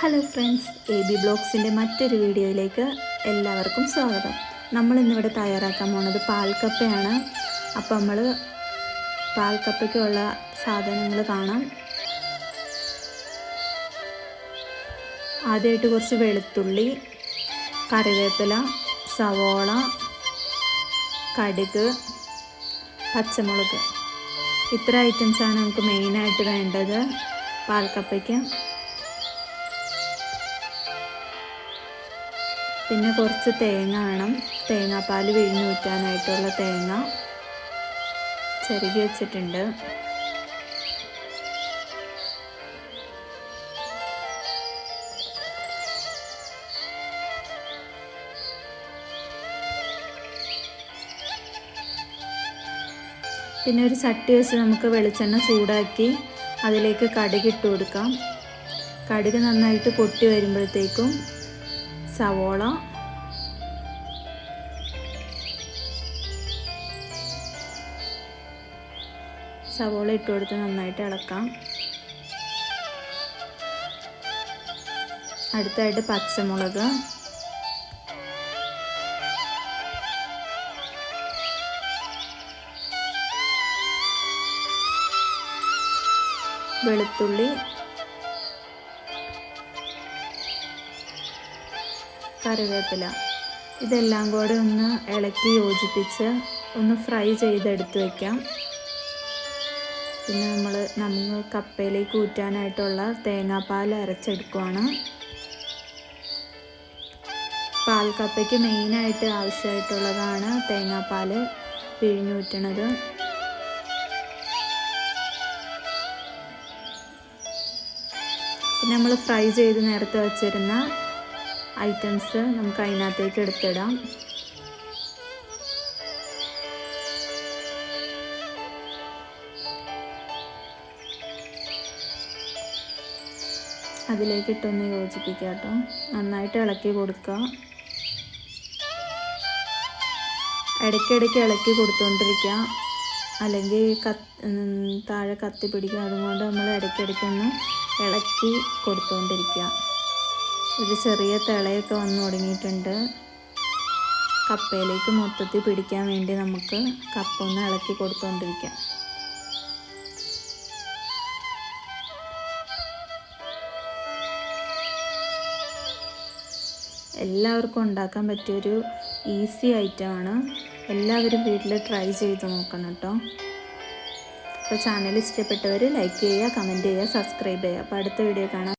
Hello friends A B ബ്ലോഗ്സിന്റെ മറ്റൊരു വീഡിയോയിലേക്ക് എല്ലാവർക്കും സ്വാഗതം. നമ്മൾ ഇന്നിവിടെ തയ്യാറാക്കാൻ പോണത് പാൽക്കപ്പയാണ്. അപ്പോൾ നമ്മൾ പാൽക്കപ്പയ്ക്കുള്ള സാധനങ്ങൾ കാണാം. ആദ്യമായിട്ട് കുറച്ച് വെളുത്തുള്ളി കറിവേപ്പില സവോള കടുക് പച്ചമുളക്. ഇത്ര ഐറ്റംസാണ് നമുക്ക് മെയിനായിട്ട് വേണ്ടത് പാൽക്കപ്പയ്ക്ക്. പിന്നെ കുറച്ച് തേങ്ങ വേണം. തേങ്ങാപ്പാൽ വിഴിഞ്ഞ് ഊറ്റാനായിട്ടുള്ള തേങ്ങ ചെറുകി വെച്ചിട്ടുണ്ട്. പിന്നെ ഒരു ചട്ടി വെച്ച് നമുക്ക് വെളിച്ചെണ്ണ ചൂടാക്കി അതിലേക്ക് കടുക് ഇട്ട് കൊടുക്കാം. കടുക് നന്നായിട്ട് പൊട്ടി വരുമ്പോഴത്തേക്കും സവോള. സവോള ഇട്ട് കൊടുത്ത് നന്നായിട്ട് ഇളക്കാം. അടുത്തായിട്ട് പച്ചമുളക്. വെളുത്തുള്ളി. കറിവേപ്പില. ഇതെല്ലാം കൂടെ ഒന്ന് ഇളക്കി യോജിപ്പിച്ച് ഒന്ന് ഫ്രൈ ചെയ്തെടുത്ത് വയ്ക്കാം പിന്നെ നമ്മൾ നമ്മൾ കപ്പയിലേക്ക് ഊറ്റാനായിട്ടുള്ള തേങ്ങാപ്പാൽ അരച്ചെടുക്കുവാണ്. പാൽക്കപ്പയ്ക്ക് മെയിനായിട്ട് ആവശ്യമായിട്ടുള്ളതാണ് തേങ്ങാപ്പാൽ പിഴിഞ്ഞൂറ്റണത്. പിന്നെ നമ്മൾ ഫ്രൈ ചെയ്ത് നേരത്തെ വെച്ചിരുന്ന ഐറ്റംസ് നമുക്ക് അതിനകത്തേക്ക് എടുത്തിടാം. അതിലേക്ക് ഇട്ടൊന്ന് യോജിപ്പിക്കുക കേട്ടോ. നന്നായിട്ട് ഇളക്കി കൊടുക്കുക. ഇടയ്ക്കിടയ്ക്ക് ഇളക്കി കൊടുത്തുകൊണ്ടിരിക്കുക അല്ലെങ്കിൽ കത്ത് താഴെ കത്തി പിടിക്കുക അതുകൊണ്ട് നമ്മൾ ഇടയ്ക്കിടയ്ക്കൊന്ന് ഇളക്കി കൊടുത്തുകൊണ്ടിരിക്കുക ഒരു ചെറിയ തിളയൊക്കെ വന്നു തുടങ്ങിയിട്ടുണ്ട്. കപ്പയിലേക്ക് മൊത്തത്തിൽ പിടിക്കാൻ വേണ്ടി നമുക്ക് കപ്പ ഒന്ന് ഇളക്കി കൊടുത്തുകൊണ്ടിരിക്കാം എല്ലാവർക്കും ഉണ്ടാക്കാൻ പറ്റിയൊരു ഈസി ഐറ്റമാണ്. എല്ലാവരും വീട്ടിൽ ട്രൈ ചെയ്ത് നോക്കണം കേട്ടോ. അപ്പോൾ ചാനൽ ഇഷ്ടപ്പെട്ടവർ ലൈക്ക് ചെയ്യുക കമന്റ് ചെയ്യുക സബ്സ്ക്രൈബ് ചെയ്യുക. അപ്പോൾ അടുത്ത വീഡിയോ കാണാം.